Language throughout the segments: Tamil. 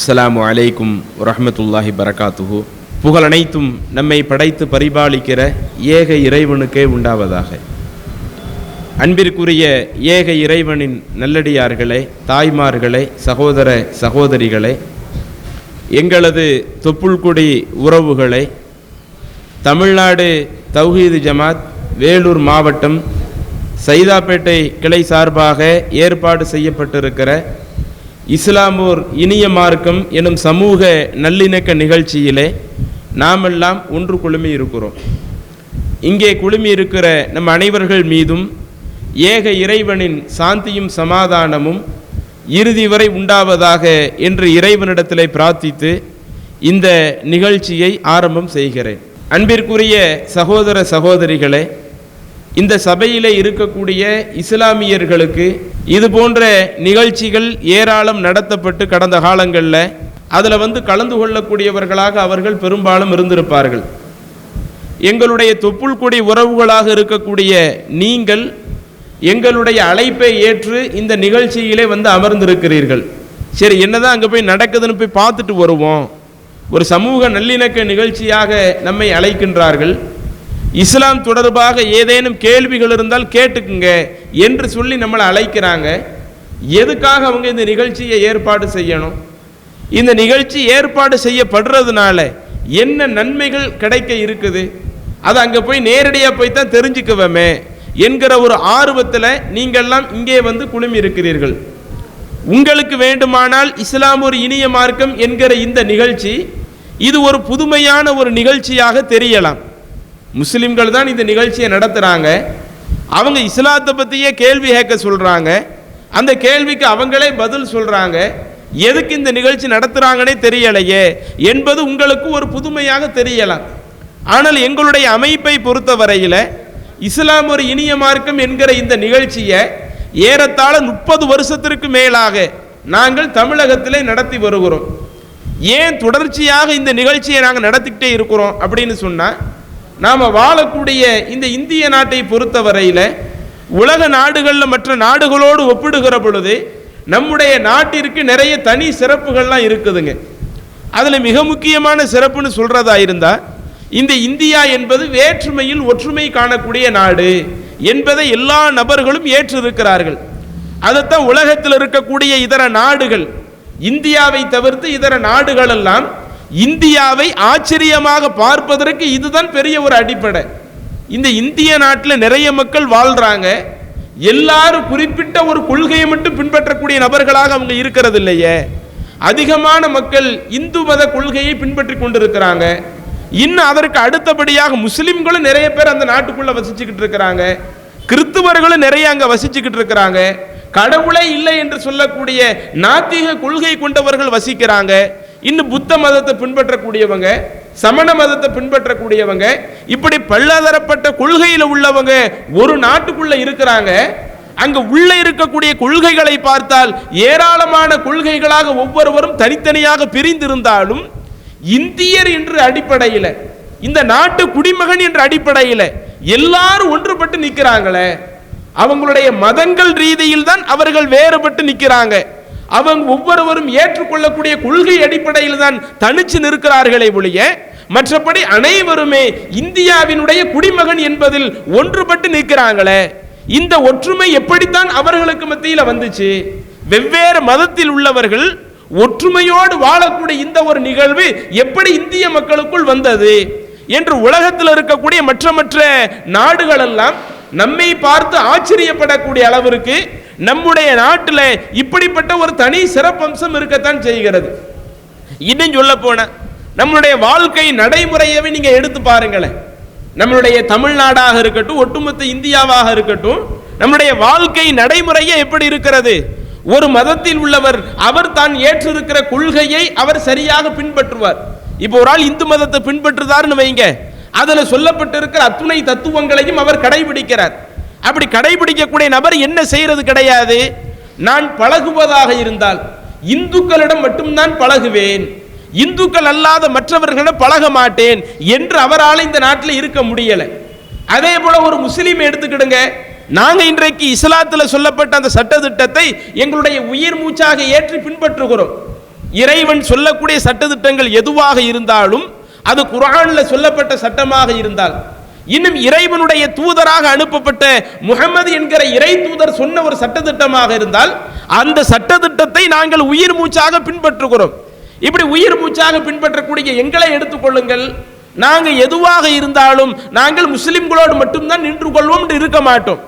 அஸ்லாம் அலைக்கும் வரஹ்மத்துல்லாஹி பரகாத்துஹு புகழ் அனைத்தும் நம்மை படைத்து பரிபாலிக்கிற ஏக இறைவனுக்கே உண்டாவதாக. அன்பிற்குரிய ஏக இறைவனின் நல்லடியார்களே தாய்மார்களே சகோதர சகோதரிகளே எங்களது தொப்புள்குடி உறவுகளே தமிழ்நாடு தௌஹீது ஜமாத் வேலூர் மாவட்டம் சைதாப்பேட்டை கிளை சார்பாக ஏற்பாடு செய்யப்பட்டிருக்கிற இஸ்லாமோர் இனிய மார்க்கம் எனும் சமூக நல்லிணக்க நிகழ்ச்சியிலே நாமெல்லாம் ஒன்று குழுமி இருக்கிறோம். இங்கே குழுமி இருக்கிற நம் அனைவர்கள் மீதும் ஏக இறைவனின் சாந்தியும் சமாதானமும் இறுதி வரை உண்டாவதாக என்று இறைவனிடத்திலே பிரார்த்தித்து இந்த நிகழ்ச்சியை ஆரம்பம் செய்கிறேன். அன்பிற்குரிய சகோதர சகோதரிகளே இந்த சபையில் இருக்கக்கூடிய இஸ்லாமியர்களுக்கு இது போன்ற நிகழ்ச்சிகள் ஏராளம் நடத்தப்பட்டு கடந்த காலங்களில் அதில் வந்து கலந்து கொள்ளக்கூடியவர்களாக அவர்கள் பெரும்பாலும் இருந்திருப்பார்கள். எங்களுடைய தொப்புள்கொடி உறவுகளாக இருக்கக்கூடிய நீங்கள் எங்களுடைய அழைப்பை ஏற்று இந்த நிகழ்ச்சியிலே வந்து அமர்ந்திருக்கிறீர்கள். சரி என்னதான் அங்கே போய் நடக்குதுன்னு போய் பார்த்துட்டு வருவோம். ஒரு சமூக நல்லிணக்க நிகழ்ச்சியாக நம்மை அழைக்கின்றார்கள். இஸ்லாம் தொடர்பாக ஏதேனும் கேள்விகள் இருந்தால் கேட்டுக்குங்க என்று சொல்லி நம்மளை அழைக்கிறாங்க. எதுக்காக அவங்க இந்த நிகழ்ச்சியை ஏற்பாடு செய்யணும்? இந்த நிகழ்ச்சி ஏற்பாடு செய்யப்படுறதுனால என்ன நன்மைகள் கிடைக்க இருக்குது? அது அங்கே போய் நேரடியாக போய் தான் தெரிஞ்சுக்குவோமே என்கிற ஒரு ஆர்வத்தில் நீங்கள்லாம் இங்கே வந்து குழுமி இருக்கிறீர்கள் உங்களுக்கு வேண்டுமானால் இஸ்லாம் ஒரு இனிய மார்க்கம் என்கிற இந்த நிகழ்ச்சி இது ஒரு புதுமையான ஒரு நிகழ்ச்சியாக தெரியலாம். முஸ்லிம்கள் தான் இந்த நிகழ்ச்சியை நடத்துகிறாங்க அவங்க இஸ்லாத்தை பற்றியே கேள்வி கேட்க சொல்கிறாங்க அந்த கேள்விக்கு அவங்களே பதில் சொல்கிறாங்க எதுக்கு இந்த நிகழ்ச்சி நடத்துகிறாங்கன்னே தெரியலையே. என்பது உங்களுக்கு ஒரு புதுமையாக தெரியலாம். ஆனால் எங்களுடைய அமைப்பை பொறுத்தவரையில் இஸ்லாம் ஒரு இனிய மார்க்கம் என்கிற இந்த நிகழ்ச்சியை ஏறத்தாழ முப்பது வருஷத்திற்கு மேலாக நாங்கள் தமிழகத்திலே நடத்தி வருகிறோம். ஏன் தொடர்ச்சியாக இந்த நிகழ்ச்சியை நாங்கள் நடத்திக்கிட்டே இருக்கிறோம் அப்படின்னு சொன்னால் நாம் வாழக்கூடிய இந்த இந்திய நாட்டை பொறுத்தவரையில் உலக நாடுகளில் மற்ற நாடுகளோடு ஒப்பிடுகிற பொழுது நம்முடைய நாட்டிற்கு நிறைய தனி சிறப்புகள்லாம் இருக்குதுங்க. அதில் மிக முக்கியமான சிறப்புன்னு சொல்கிறதா இருந்தால் இந்த இந்தியா என்பது வேற்றுமையில் ஒற்றுமை காணக்கூடிய நாடு என்பதை எல்லா நபர்களும் ஏற்றிருக்கிறார்கள். அதைத்தான் உலகத்தில் இருக்கக்கூடிய இதர நாடுகள் இந்தியாவை தவிர்த்து இதர நாடுகளெல்லாம் இந்தியாவை ஆச்சரியமாக பார்ப்பதற்கு இதுதான் பெரிய ஒரு அடிப்படை. இந்த இந்திய நாட்டில் நிறைய மக்கள் வாழ்கிறாங்க எல்லாரும் குறிப்பிட்ட ஒரு கொள்கையை மட்டும் பின்பற்றக்கூடிய நபர்களாக அவங்க இருக்கிறது இல்லையே அதிகமான மக்கள் இந்து மத கொள்கையை பின்பற்றி கொண்டிருக்கிறாங்க. இன்னும் அதற்கு அடுத்தபடியாக முஸ்லிம்களும் நிறைய பேர் அந்த நாட்டுக்குள்ள வசிச்சுக்கிட்டு இருக்கிறாங்க. கிறிஸ்துவர்களும் நிறைய அங்கே வசிச்சுக்கிட்டு இருக்கிறாங்க. கடவுளே இல்லை என்று சொல்லக்கூடிய நாத்திக கொள்கை கொண்டவர்கள் வசிக்கிறாங்க. இன்னும் புத்த மதத்தை பின்பற்றக்கூடியவங்க சமண மதத்தை பின்பற்றக்கூடியவங்க இப்படி பல்லாதரப்பட்ட கொள்கையில் உள்ளவங்க ஒரு நாட்டுக்குள்ள இருக்கிறாங்க அங்கு உள்ள இருக்கக்கூடிய கொள்கைகளை பார்த்தால் ஏராளமான கொள்கைகளாக ஒவ்வொருவரும் தனித்தனியாக பிரிந்திருந்தாலும் இந்தியர் என்ற அடிப்படையில் இந்த நாட்டு குடிமகன் என்ற அடிப்படையில் எல்லாரும் ஒன்றுபட்டு நிற்கிறாங்களே அவங்களுடைய மதங்கள் ரீதியில் தான் அவர்கள் வேறுபட்டு நிற்கிறாங்க. அவங்க ஒவ்வொருவரும் ஏற்றுக்கொள்ளக்கூடிய கொள்கை அடிப்படையில் தான் தனிச்சு நிற்கிறார்களே ஒழிய மற்றபடி அனைவருமே இந்தியாவினுடைய குடிமகன் என்பதில் ஒன்றுபட்டு நிற்கிறாங்களே. இந்த ஒற்றுமை எப்படித்தான் அவர்களுக்கு மத்தியில் வந்துச்சு? வெவ்வேறு மதத்தில் உள்ளவர்கள் ஒற்றுமையோடு வாழக்கூடிய இந்த ஒரு நிகழ்வு எப்படி இந்திய மக்களுக்குள் வந்தது? என்று உலகத்தில் இருக்கக்கூடிய மற்ற மற்ற நாடுகள் எல்லாம் நம்மை பார்த்து ஆச்சரியப்படக்கூடிய அளவிற்கு நம்முடைய நாட்டில் இப்படிப்பட்ட ஒரு தனி சிறப்பம்சம் இருக்கத்தான் செய்கிறது. இன்னும் சொல்ல போன நம்மளுடைய வாழ்க்கை நடைமுறையவே நீங்கள் எடுத்து பாருங்களேன். நம்மளுடைய தமிழ்நாடாக இருக்கட்டும் ஒட்டுமொத்த இந்தியாவாக இருக்கட்டும் நம்முடைய வாழ்க்கை நடைமுறையே எப்படி இருக்கிறது? ஒரு மதத்தில் உள்ளவர் அவர் தான் ஏற்றிருக்கிற கொள்கையை அவர் சரியாக பின்பற்றுவார். இப்போ ஒரு ஆள் இந்து மதத்தை பின்பற்றுதாருன்னு வைங்க. அதில் சொல்லப்பட்டிருக்கிற அத்துணை தத்துவங்களையும் அவர் கடைபிடிக்கிறார். அப்படி கடைபிடிக்கக்கூடிய நபர் என்ன செய்யறது கிடையாது. நான் பழகுவதாக இருந்தால் இந்துக்களிடம் மட்டும்தான் பழகுவேன். இந்துக்கள் அல்லாத மற்றவர்களிடம் பழக மாட்டேன் என்று அவரால் இந்த நாட்டில் இருக்க முடியலை. அதே போல ஒரு முஸ்லீம் எடுத்துக்கிடுங்க. நாங்கள் இன்றைக்கு இஸ்லாத்தில் சொல்லப்பட்ட அந்த சட்டத்திட்டத்தை எங்களுடைய உயிர் மூச்சாக ஏற்றி பின்பற்றுகிறோம். இறைவன் சொல்லக்கூடிய சட்டத்திட்டங்கள் எதுவாக இருந்தாலும் அது குரானில் சொல்லப்பட்ட சட்டமாக இருந்தால் இன்னும் இறைவனுடைய தூதராக அனுப்பப்பட்ட முகமது என்கிற இறை தூதர் சொன்ன ஒரு சட்டதிட்டமாக இருந்தால் அந்த சட்டத்திட்டத்தை நாங்கள் உயிர் மூச்சாக பின்பற்றுகிறோம். இப்படி உயிர் மூச்சாக பின்பற்றக்கூடிய எங்களை எடுத்துக்கொள்ளுங்கள் நாங்கள் எதுவாக இருந்தாலும் நாங்கள் முஸ்லிம்களோடு மட்டும்தான் நின்று கொள்வோம் என்று இருக்க மாட்டோம்.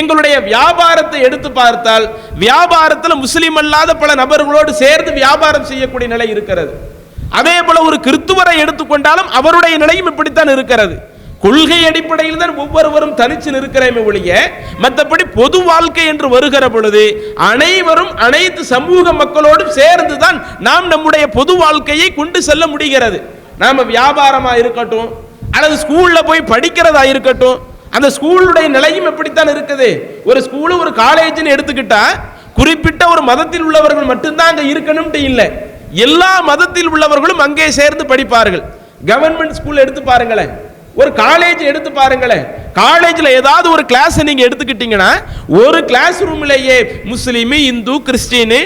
எங்களுடைய வியாபாரத்தை எடுத்து பார்த்தால் வியாபாரத்தில் முஸ்லீம் அல்லாத பல நபர்களோடு சேர்ந்து வியாபாரம் செய்யக்கூடிய நிலை இருக்கிறது. அதே போல ஒரு கிறித்துவரை எடுத்துக்கொண்டாலும் அவருடைய நிலையும் இப்படித்தான் இருக்கிறது. கொள்கை அடிப்படையில் தான் ஒவ்வொருவரும் தனிச்சு நிற்கிறேமே ஒழிய மற்றபடி பொது வாழ்க்கை என்று வருகிற பொழுது அனைவரும் அனைத்து சமூக மக்களோடும் சேர்ந்து தான் நாம் நம்முடைய பொது வாழ்க்கையை கொண்டு செல்ல முடிகிறது. நாம் வியாபாரமாக இருக்கட்டும் அல்லது ஸ்கூலில் போய் படிக்கிறதா இருக்கட்டும் அந்த ஸ்கூலுடைய நிலையும் எப்படித்தான் இருக்குது? ஒரு ஸ்கூலு ஒரு காலேஜ்னு எடுத்துக்கிட்டா குறிப்பிட்ட ஒரு மதத்தில் உள்ளவர்கள் மட்டும்தான் அங்கே இருக்கணும்ட்டு இல்லை. எல்லா மதத்தில் உள்ளவர்களும் அங்கே சேர்ந்து படிப்பார்கள். கவர்மெண்ட் ஸ்கூல் எடுத்து பாருங்களேன். ஒரு காலேஜ் எடுத்து பாருங்களேன். காலேஜில் ஏதாவது ஒரு கிளாஸை நீங்கள் எடுத்துக்கிட்டீங்கன்னா ஒரு கிளாஸ் ரூம்லேயே முஸ்லீமு இந்து கிறிஸ்டின்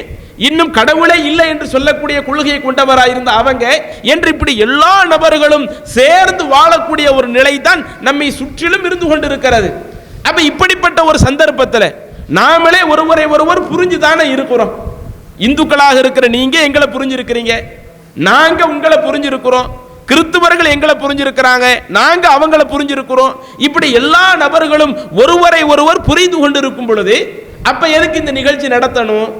இன்னும் கடவுளே இல்லை என்று சொல்லக்கூடிய கொள்கையை கொண்டவராக இருந்த அவங்க என்று இப்படி எல்லா நபர்களும் சேர்ந்து வாழக்கூடிய ஒரு நிலை தான் நம்மை சுற்றிலும் இருந்து கொண்டிருக்கிறது. அப்போ இப்படிப்பட்ட ஒரு சந்தர்ப்பத்தில் நாமளே ஒருவரை ஒருவர் புரிஞ்சு தானே இருக்கிறோம். இந்துக்களாக இருக்கிற நீங்கள் எங்களை புரிஞ்சிருக்கிறீங்க. நாங்கள் உங்களை புரிஞ்சிருக்கிறோம். கிறிஸ்துவர்கள் எங்களை புரிஞ்சிருக்கிறாங்க. நாங்க அவங்கள புரிஞ்சிருக்கிறோம். இப்படி எல்லா நபர்களும் ஒருவரை ஒருவர் புரிந்து கொண்டிருக்கும் பொழுது அப்ப எதுக்கு இந்த நிகழ்ச்சி நடத்தணும்?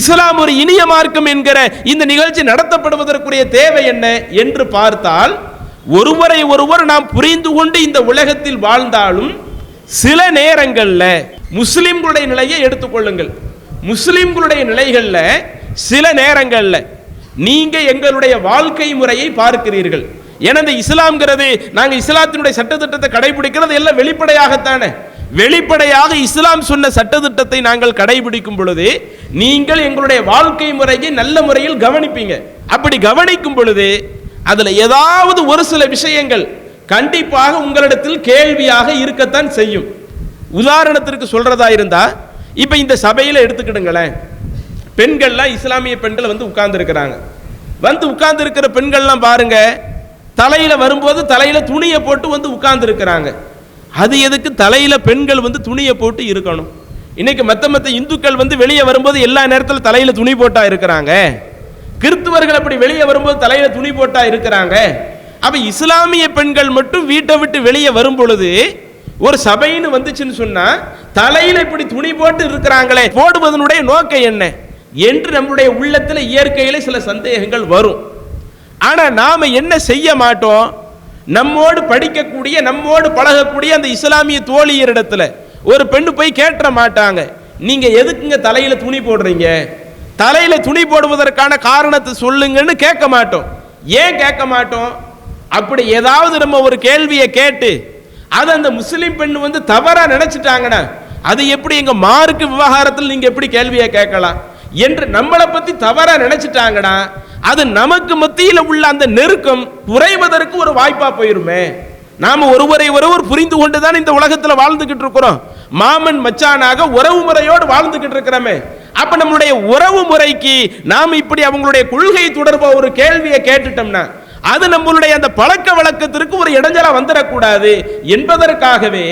இஸ்லாம் ஒரு இனிய மார்க்கம் என்கிற இந்த நிகழ்ச்சி நடத்தப்படுவதற்குரிய தேவை என்ன என்று பார்த்தால் ஒருவரை ஒருவர் நாம் புரிந்து கொண்டு இந்த உலகத்தில் வாழ்ந்தாலும் சில நேரங்களில் முஸ்லிம்களுடைய நிலையை எடுத்துக்கொள்ளுங்கள். முஸ்லிம்களுடைய நிலைகளில் சில நேரங்களில் நீங்க எங்களுடைய வாழ்க்கை முறையை பார்க்கிறீர்கள். ஏன்னா இந்த இஸ்லாம்ங்கிறது நாங்கள் இஸ்லாத்தினுடைய சட்டத்திட்டத்தை கடைபிடிக்கிறது எல்லாம் வெளிப்படையாகத்தானே. வெளிப்படையாக இஸ்லாம் சொன்ன சட்டத்திட்டத்தை நாங்கள் கடைபிடிக்கும் பொழுது நீங்கள் எங்களுடைய வாழ்க்கை முறையை நல்ல முறையில் கவனிப்பீங்க. அப்படி கவனிக்கும் பொழுது அதில் ஏதாவது ஒரு சில விஷயங்கள் கண்டிப்பாக உங்களிடத்தில் கேள்வியாக இருக்கத்தான் செய்யும். உதாரணத்திற்கு சொல்றதா இருந்தா இப்போ இந்த சபையில் எடுத்துக்கிடுங்களேன். பெண்கள்லாம் இஸ்லாமிய பெண்கள் வந்து உட்கார்ந்துருக்கிறாங்க. வந்து உட்கார்ந்துருக்கிற பெண்கள்லாம் பாருங்க தலையில் வரும்போது தலையில் துணியை போட்டு வந்து உட்கார்ந்துருக்கிறாங்க. அது எதுக்கு? தலையில் பெண்கள் வந்து துணியை போட்டு இருக்கணும். இன்னைக்கு மற்ற மற்ற இந்துக்கள் வந்து வெளியே வரும்போது எல்லா நேரத்தில் தலையில் துணி போட்டா இருக்கிறாங்க. கிறிஸ்துவர்கள் அப்படி வெளியே வரும்போது தலையில் துணி போட்டா இருக்கிறாங்க. அப்போ இஸ்லாமிய பெண்கள் மட்டும் வீட்டை விட்டு வெளியே வரும் பொழுது ஒரு சபைன்னு வந்துச்சுன்னு சொன்னா தலையில இப்படி துணி போட்டு இருக்கிறாங்களே போடுவதனுடைய நோக்கம் என்ன? என்று நம்முடைய உள்ளத்தில் இயற்கையில் சில சந்தேகங்கள் வரும். ஆனால் நாம் என்ன செய்ய மாட்டோம்? நம்மோடு படிக்கக்கூடிய நம்மோடு பழகக்கூடிய அந்த இஸ்லாமிய தோழியரிடத்துல ஒரு பெண்ணு போய் கேட்ட மாட்டாங்க. நீங்கள் எதுக்குங்க தலையில் துணி போடுறீங்க? தலையில் துணி போடுவதற்கான காரணத்தை சொல்லுங்கன்னு கேட்க மாட்டோம். ஏன் கேட்க மாட்டோம்? அப்படி ஏதாவது நம்ம ஒரு கேள்வியை கேட்டு அதை அந்த முஸ்லீம் பெண் வந்து தவறாக நினைச்சிட்டாங்கன்னா அது எப்படி எங்கள் மார்க்கு விவகாரத்தில் நீங்கள் எப்படி கேள்வியை கேட்கலாம்? என்று நம்மளை பற்றி தவறாக நினச்சிட்டாங்கன்னா அது நமக்கு மத்தியில் உள்ள அந்த நெருக்கம் குறைவதற்கு ஒரு வாய்ப்பாக போயிருமே. நாம் ஒருவரை ஒருவர் புரிந்து கொண்டுதான் இந்த உலகத்தில் வாழ்ந்துக்கிட்டு இருக்கிறோம். மாமன் மச்சானாக உறவு முறையோடு வாழ்ந்துக்கிட்டு இருக்கிறோமே. அப்போ நம்மளுடைய உறவு முறைக்கு நாம் இப்படி அவங்களுடைய கொள்கை தொடர்பாக ஒரு கேள்வியை கேட்டுட்டோம்னா அது நம்மளுடைய அந்த பழக்க வழக்கத்திற்கு ஒரு இடைஞ்சலாக வந்துடக்கூடாது என்பதற்காகவே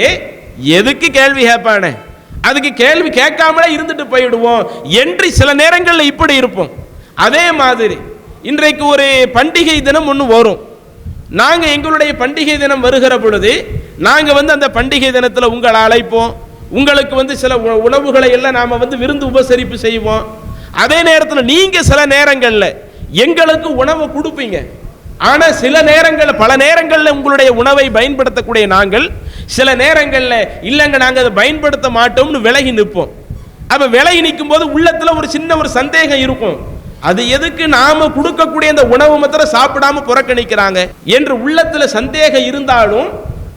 எதுக்கு கேள்வி கேட்பானே? அதுக்கு கேள்வி கேட்காமலே இருந்துட்டு போயிடுவோம். என்று சில நேரங்களில் இப்படி இருப்போம். அதே மாதிரி இன்றைக்கு ஒரு பண்டிகை தினம் ஒன்று வரும். நாங்கள் எங்களுடைய பண்டிகை தினம் வருகிற பொழுது நாங்கள் வந்து அந்த பண்டிகை தினத்தில் உங்களை அழைப்போம். உங்களுக்கு வந்து சில உ- உணவுகளை எல்லாம் நாம் வந்து விருந்து உபசரிப்பு செய்வோம். அதே நேரத்தில் நீங்கள் சில நேரங்களில் எங்களுக்கு உணவு கொடுப்பீங்க. ஆனால் சில நேரங்களில் பல நேரங்களில் உங்களுடைய உணவை பயன்படுத்தக்கூடிய நாங்கள் சில நேரங்களில் இல்லைங்க நாங்கள் அதை பயன்படுத்த மாட்டோம்னு விலகி நிற்போம். அப்போ விலகி நிற்கும் போது உள்ளத்தில் ஒரு சின்ன ஒரு சந்தேகம் இருக்கும். அது எதுக்கு நாம கொடுக்கக்கூடிய அந்த உணவு மாத்திரம் சாப்பிடாம புறக்கணிக்கிறாங்க? என்று உள்ளத்துல சந்தேகம் இருந்தாலும்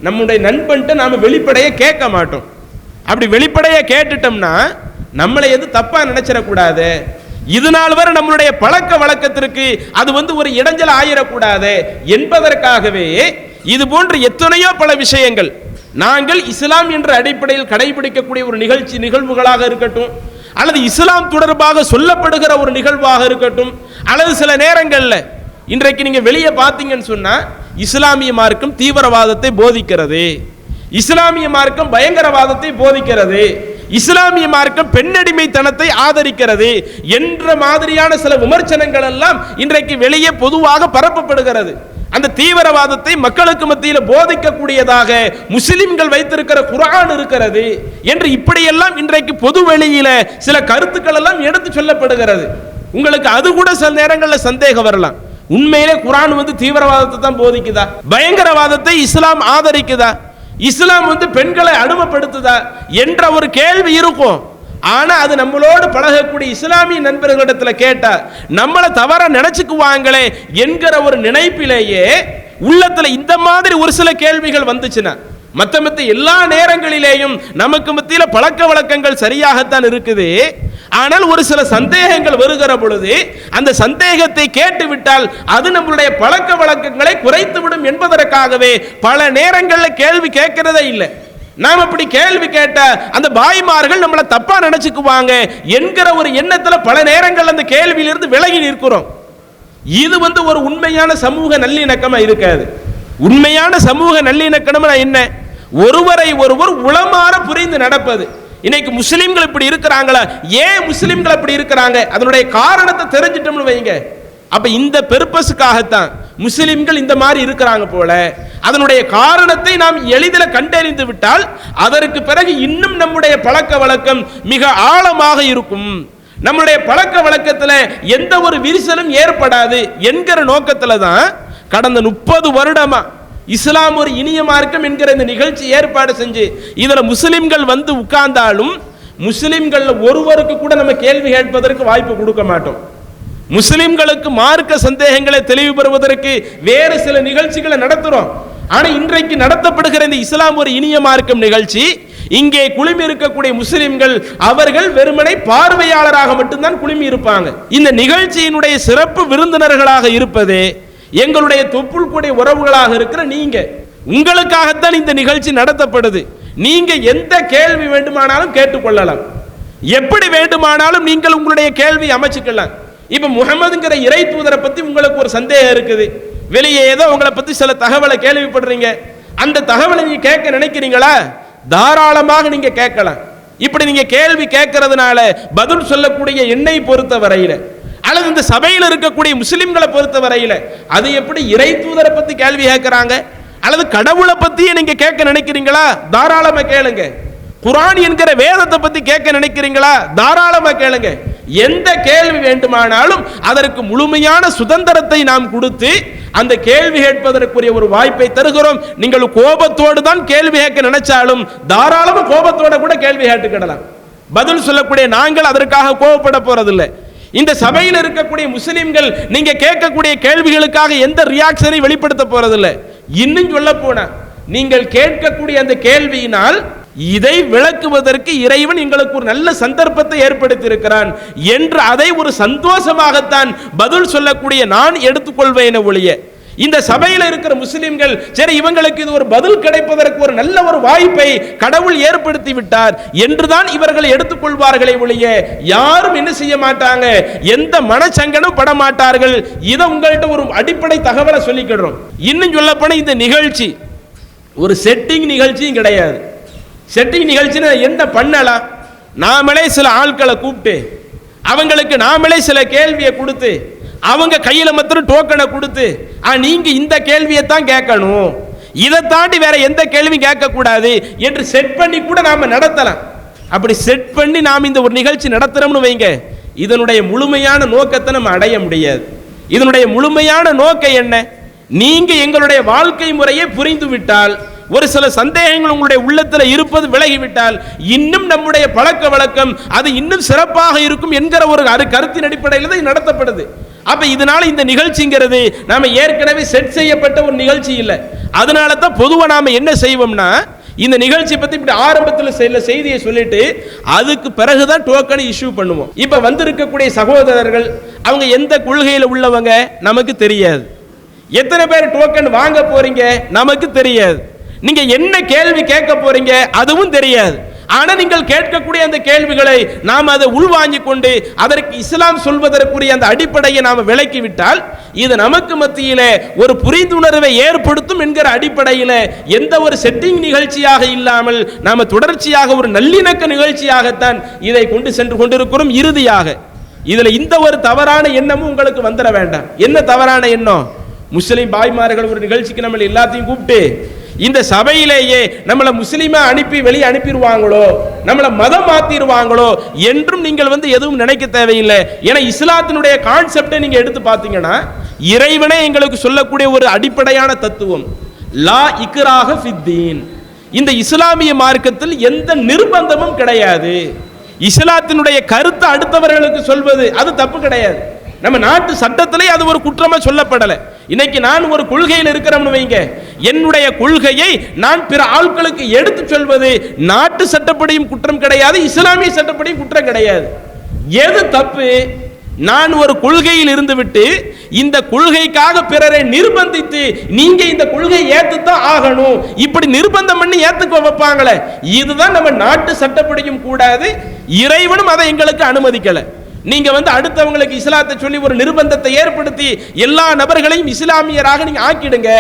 நம்முடைய நண்பன்ட்டு நாம வெளிப்படைய கேட்க மாட்டோம். அப்படி வெளிப்படைய கேட்டுட்டோம்னா நம்மளை எது தப்பா நினைச்சிடக்கூடாது? இது நாள் வரை நம்மளுடைய பழக்க வழக்கத்திற்கு அது வந்து ஒரு இடைஞ்சல் ஆயிடக்கூடாது என்பதற்காகவே இது போன்ற எத்தனையோ பல விஷயங்கள் நாங்கள் இஸ்லாம் என்ற அடிப்படையில் கடைபிடிக்கக்கூடிய ஒரு நிகழ்ச்சி நிகழ்வுகளாக இருக்கட்டும் அல்லது இஸ்லாம் தொடர்பாக சொல்லப்படுகிற ஒரு நிகழ்வாக இருக்கட்டும் அல்லது சில நேரங்களில் இன்றைக்கு நீங்கள் வெளியே பார்த்தீங்கன்னு சொன்னால் இஸ்லாமிய மார்க்கம் தீவிரவாதத்தை போதிக்கிறது. இஸ்லாமிய மார்க்கம் பயங்கரவாதத்தை போதிக்கிறது. இஸ்லாமிய மார்க்கம் பெண்ணடிமைத்தனத்தை ஆதரிக்கிறது என்ற மாதிரியான சில விமர்சனங்கள் எல்லாம் இன்றைக்கு வெளியே பொதுவாக பரப்பப்படுகிறது. அந்த தீவிரவாதத்தை மக்களுக்கு மத்தியில் போதிக்கக்கூடியதாக முஸ்லிம்கள் வைத்திருக்கிற குரான் இருக்கிறது என்று இப்படியெல்லாம் இன்றைக்கு பொது வெளியில சில கருத்துக்கள் எல்லாம் எடுத்து சொல்லப்படுகிறது. உங்களுக்கு அது கூட சில நேரங்களில் சந்தேகம் வரலாம். உண்மையிலே குரான் வந்து தீவிரவாதத்தை தான் போதிக்குதா? பயங்கரவாதத்தை இஸ்லாம் ஆதரிக்குதா? இஸ்லாம் வந்து பெண்களை அடிமைப்படுத்துதா என்ற ஒரு கேள்வி இருக்கும். ஆனா அது நம்மளோடு பழகக்கூடிய இஸ்லாமிய நண்பர்களிடத்தில் கேட்டா நம்மளை தவற நினைச்சுக்குவாங்களே என்கிற ஒரு நினைப்பிலேயே உள்ளத்துல இந்த மாதிரி ஒரு சில கேள்விகள் வந்துச்சுன்னா மற்ற மத்த எல்லா நேரங்களிலேயும் நமக்கு மத்தியில் பழக்க வழக்கங்கள் சரியாகத்தான் இருக்குது. ஆனால் ஒரு சில சந்தேகங்கள் வருகிற பொழுது அந்த சந்தேகத்தை கேட்டு விட்டால் அது நம்மளுடைய பழக்க வழக்கங்களை குறைத்து விடும் என்பதற்காகவே பல நேரங்களில் கேள்வி கேட்கிறதே இல்லை. நாம் அப்படி கேள்வி கேட்ட அந்த பாய்மார்கள் நம்மளை தப்பா நினைச்சுக்குவாங்க என்கிற ஒரு எண்ணத்துல பல நேரங்கள் அந்த கேள்வியிலிருந்து விலகி நிற்கிறோம். இது வந்து ஒரு உண்மையான சமூக நல்லிணக்கமா இருக்காது. உண்மையான சமூக நல்லிணக்கம்னா என்ன? ஒருவரை ஒருவர் உளமாற புரிந்து நடப்பது. இன்னைக்கு முஸ்லீம்கள் இப்படி இருக்கிறாங்களா? ஏன் முஸ்லீம்கள் அப்படி இருக்கிறாங்க? அதனுடைய காரணத்தை தெரிஞ்சிட்டோம்னு வைங்க. அப்ப இந்த பெருப்பஸுக்காகத்தான் முஸ்லிம்கள் இந்த மாதிரி இருக்கிறாங்க போல. அதனுடைய காரணத்தை நாம் எளிதில் கண்டறிந்து விட்டால் அதற்கு பிறகு இன்னும் நம்முடைய பழக்க வழக்கம் மிக ஆழமாக இருக்கும். நம்முடைய பழக்க வழக்கத்தில் எந்த ஒரு விரிசலும் ஏற்படாது என்கிற நோக்கத்தில் தான் கடந்த முப்பது வருடமா இஸ்லாம் ஒரு இனிய மார்க்கம் என்கிற இந்த நிகழ்ச்சி ஏற்பாடு செஞ்சு இதில் முஸ்லிம்கள் வந்து உட்கார்ந்தாலும் முஸ்லிம்கள் ஒருவருக்கு கூட நம்ம கேள்வி கேட்பதற்கு வாய்ப்பு கொடுக்க மாட்டோம். முஸ்லிம்களுக்கு மார்க்க சந்தேகங்களை தெளிவு பெறுவதற்கு வேறு சில நிகழ்ச்சிகளை நடத்துகிறோம் ஆனால் இன்றைக்கு நடத்தப்படுகிற இந்த இஸ்லாம் ஒரு இனிய மார்க்கம் நிகழ்ச்சி இங்கே குழுமி இருக்கக்கூடிய முஸ்லிம்கள் அவர்கள் வெறுமனை பார்வையாளராக மட்டும்தான் குழுமி இருப்பாங்க. இந்த நிகழ்ச்சியினுடைய சிறப்பு விருந்தினர்களாக இருப்பது எங்களுடைய தொப்புள் கூடிய உறவுகளாக இருக்கிற நீங்க உங்களுக்காகத்தான் இந்த நிகழ்ச்சி நடத்தப்படுது. நீங்க எந்த கேள்வி வேண்டுமானாலும் கேட்டுக்கொள்ளலாம். எப்படி வேண்டுமானாலும் நீங்கள் உங்களுடைய கேள்வி அமைச்சுக்கலாம். இப்ப முகமதுங்கிற இறை தூதரை பத்தி உங்களுக்கு ஒரு சந்தேகம் இருக்குது. வெளியே ஏதோ உங்களை பத்தி சில தகவலை கேள்விப்படுறீங்க. அந்த தகவலை நீங்க கேட்க நினைக்கிறீங்களா? தாராளமாக நீங்க கேட்கலாம். இப்படி நீங்க கேள்வி கேட்கறதுனால பதில் சொல்லக்கூடிய எண்ணெய் பொறுத்த வரையில அல்லது இந்த சபையில் இருக்கக்கூடிய முஸ்லிம்களை பொறுத்த வரையில் அது எப்படி இறை தூதரை பற்றி கேள்வி கேட்குறாங்க? அல்லது கடவுளை பற்றியே நீங்கள் கேட்க நினைக்கிறீங்களா? தாராளமாக கேளுங்க. குரான் என்கிற வேதத்தை பற்றி கேட்க நினைக்கிறீங்களா? தாராளமாக கேளுங்க. எந்த கேள்வி வேண்டுமானாலும் அதற்கு முழுமையான சுதந்திரத்தை நாம் கொடுத்து அந்த கேள்வி கேட்பதற்குரிய ஒரு வாய்ப்பை தருகிறோம். நீங்கள் கோபத்தோடு தான் கேள்வி கேட்க நினைச்சாலும் தாராளமாக கோபத்தோட கூட கேள்வி கேட்டுக்கிடலாம். பதில் சொல்லக்கூடிய நாங்கள் அதற்காக கோபப்பட போறதில்லை. இந்த சபையில் இருக்கக்கூடிய முஸ்லீம்கள் நீங்க கேட்கக்கூடிய கேள்விகளுக்காக எந்த ரியாக்ஷனை வெளிப்படுத்த போறதில்லை. இன்னும் சொல்ல போன நீங்கள் கேட்கக்கூடிய அந்த கேள்வியினால் இதை விளக்குவதற்கு இறைவன் எங்களுக்கு ஒரு நல்ல சந்தர்ப்பத்தை ஏற்படுத்தி இருக்கிறான் என்று அதை ஒரு சந்தோஷமாகத்தான் பதில் சொல்லக்கூடிய நான் எடுத்துக்கொள்வேன் ஒழிய. இந்த சபையில் இருக்கிற முஸ்லிம்கள் சரி இவங்களுக்கு இது ஒரு பதில் கிடைப்பதற்கு ஒரு நல்ல ஒரு வாய்ப்பை கடவுள் ஏற்படுத்தி விட்டார் என்றுதான் இவர்கள் எடுத்துக்கொள்வார்களே ஒழிய யாரும் என்ன செய்ய மாட்டாங்க? எந்த மனச்சங்கனும் பட மாட்டார்கள் இதை உங்கள்கிட்ட ஒரு அடிப்படை தகவலை சொல்லிக்கிடுறோம். இன்னும் சொல்லப்போன இந்த நிகழ்ச்சி ஒரு செட்டிங் நிகழ்ச்சியும் கிடையாது. செட்டிங் நிகழ்ச்சின்னு என்ன பண்ணலாம் நாமளே சில ஆட்களை கூப்பிட்டு அவங்களுக்கு நாமளே சில கேள்வியை கொடுத்து அவங்க கையில் மாத்திரம் டோக்கனை கொடுத்து நீங்கள் இந்த கேள்வியை தான் கேட்கணும். இதை தாண்டி வேற எந்த கேள்வியும் கேட்கக்கூடாது என்று செட் பண்ணி கூட நாம் நடத்தலாம். அப்படி செட் பண்ணி நாம் இந்த ஒரு நிகழ்ச்சி நடத்துகிறோம்னு வைங்க. இதனுடைய முழுமையான நோக்கத்தை நம்ம அடைய முடியாது. இதனுடைய முழுமையான நோக்கம் என்ன? நீங்கள் எங்களுடைய வாழ்க்கை முறையை புரிந்து விட்டால் ஒரு சில சந்தேகங்கள் உங்களுடைய உள்ளத்தில் இருப்பது விலகிவிட்டால் இன்னும் நம்முடைய பழக்க வழக்கம் அது இன்னும் சிறப்பாக இருக்கும் என்கிற ஒரு அரு கருத்தின் அடிப்படையில் தான் நடத்தப்படுது. அப்போ இதனால இந்த நிகழ்ச்சிங்கிறது நாம ஏற்கனவே செட் செய்யப்பட்ட ஒரு நிகழ்ச்சி இல்லை. அதனால தான் பொதுவாக நாம் என்ன செய்வோம்னா இந்த நிகழ்ச்சி பத்தி இப்படி ஆரம்பத்தில் சில செய்தியை சொல்லிட்டு அதுக்கு பிறகுதான் டோக்கனை இஷ்யூ பண்ணுவோம். இப்ப வந்திருக்கக்கூடிய சகோதரர்கள் அவங்க எந்த கொள்கையில் உள்ளவங்க நமக்கு தெரியாது. எத்தனை பேர் டோக்கன் வாங்க போறீங்க நமக்கு தெரியாது. நீங்க என்ன கேள்வி கேட்க போறீங்க அதுவும் தெரியாது. ஆனால் நீங்கள் கேட்கக்கூடிய அந்த கேள்விகளை நாம் அதை உள்வாங்கிக் கொண்டு அதற்கு இஸ்லாம் சொல்வதற்குரிய அந்த அடிப்படையை நாம் விலக்கி விட்டால் இது நமக்கு மத்தியிலே ஒரு புரிந்துணர்வை ஏற்படுத்தும் என்கிற அடிப்படையில் எந்த ஒரு செட்டிங் நிகழ்ச்சியாக இல்லாமல் நாம் தொடர்ச்சியாக ஒரு நல்லிணக்க நிகழ்ச்சியாகத்தான் இதை கொண்டு சென்று கொண்டிருக்கிறோம் இறுதியாக. இதில் இந்த ஒரு தவறான எண்ணமும் உங்களுக்கு வந்துட வேண்டாம். என்ன தவறான எண்ணம்? முஸ்லீம் பாய்மார்கள் ஒரு நிகழ்ச்சிக்கு நம்ம எல்லாத்தையும் கூப்பிட்டு இந்த சபையிலேயே நம்மளை முஸ்லீமா அனுப்பி வெளியே அனுப்பிடுவாங்களோ? நம்மளை மதம் மாத்திடுவாங்களோ? என்றும் நீங்கள் வந்து எதுவும் நினைக்க தேவையில்லை. ஏன்னா இஸ்லாத்தினுடைய கான்செப்டை நீங்கள் எடுத்து பார்த்தீங்கன்னா இறைவனே எங்களுக்கு சொல்லக்கூடிய ஒரு அடிப்படையான தத்துவம். லா இக்ராக ஃபித்தீன் இந்த இஸ்லாமிய மார்க்கத்தில் எந்த நிர்பந்தமும் கிடையாது. இஸ்லாத்தினுடைய கருத்தை அடுத்தவர்களுக்கு சொல்வது அது தப்பு கிடையாது. நம்ம நாட்டு சட்டத்திலே அது ஒரு குற்றமாக சொல்லப்படலை. இன்னைக்கு நான் ஒரு கொள்கையில் இருக்கிறோம்னு வைங்க. என்னுடைய கொள்கையை நான் பிற ஆட்களுக்கு எடுத்து சொல்வது நாட்டு சட்டப்படியும் குற்றம் கிடையாது இஸ்லாமிய சட்டப்படியும் குற்றம் கிடையாது. எது தப்பு? நான் ஒரு கொள்கையில் இருந்துவிட்டு இந்த கொள்கைக்காக பிறரை நிர்பந்தித்து நீங்க இந்த கொள்கையை ஏத்துத்தான் ஆகணும். இப்படி நிர்பந்தம் பண்ணி ஏத்துக்க வைப்பாங்களே. இதுதான் நம்ம நாட்டு சட்டப்படியும் கூடாது. இறைவனும் அதை எங்களுக்கு அனுமதிக்கலை. நீங்க வந்து அடுத்தவங்களுக்கு இஸ்லாத்தை சொல்லி ஒரு நிர்பந்தத்தை ஏற்படுத்தி எல்லா நபர்களையும் இஸ்லாமியராக நீங்க ஆக்கிடுங்க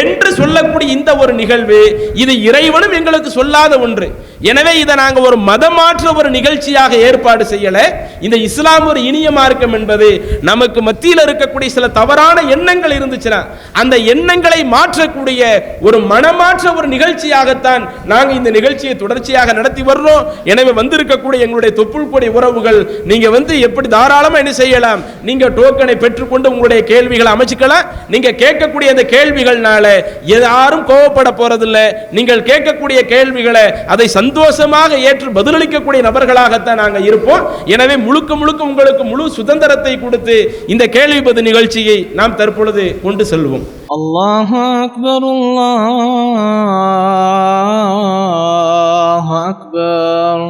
என்று சொல்லக்கூடிய இந்த ஒரு நிகழ்வு இது இறைவனும் எங்களுக்கு சொல்லாத ஒன்று. எனவே இதை நாங்க ஒரு மதமாற்ற ஒரு நிகழ்ச்சியாக ஏற்பாடு செய்யல. இந்த இஸ்லாம் ஒரு இனிய மார்க்கம் என்பது நமக்கு மத்தியில் இருக்கக்கூடிய சில தவறான எண்ணங்கள் இருந்துச்சுன்னா அந்த எண்ணங்களை மாற்றக்கூடிய ஒரு மனமாற்ற ஒரு நிகழ்ச்சியாகத்தான் நாங்கள் இந்த நிகழ்ச்சியை தொடர்ச்சியாக நடத்தி வர்றோம். எனவே வந்திருக்கக்கூடிய எங்களுடைய தொப்புள் கொடி உறவுகள் நீங்க வந்து எப்படி தாராளமாக என்ன செய்யலாம்? நீங்க டோக்கனை பெற்றுக்கொண்டு உங்களுடைய கேள்விகளை அமைச்சுக்கலாம். நீங்க கேட்கக்கூடிய அந்த கேள்விகள்னால யாரும் கோவப்பட போறதில்லை. நீங்கள் கேட்கக்கூடிய கேள்விகளை அதை சந்த சந்தோஷமாக ஏற்று பதிலளிக்கக்கூடிய நபர்களாகத்தான் நாங்கள் இருப்போம். எனவே முழுக்க முழுக்க உங்களுக்கு முழு சுதந்திரத்தை கொடுத்து இந்த கேள்வி நிகழ்ச்சியை நாம் தற்பொழுது கொண்டு செல்வோம். அல்லாஹ் அக்பர் அல்லாஹ் அக்பர்.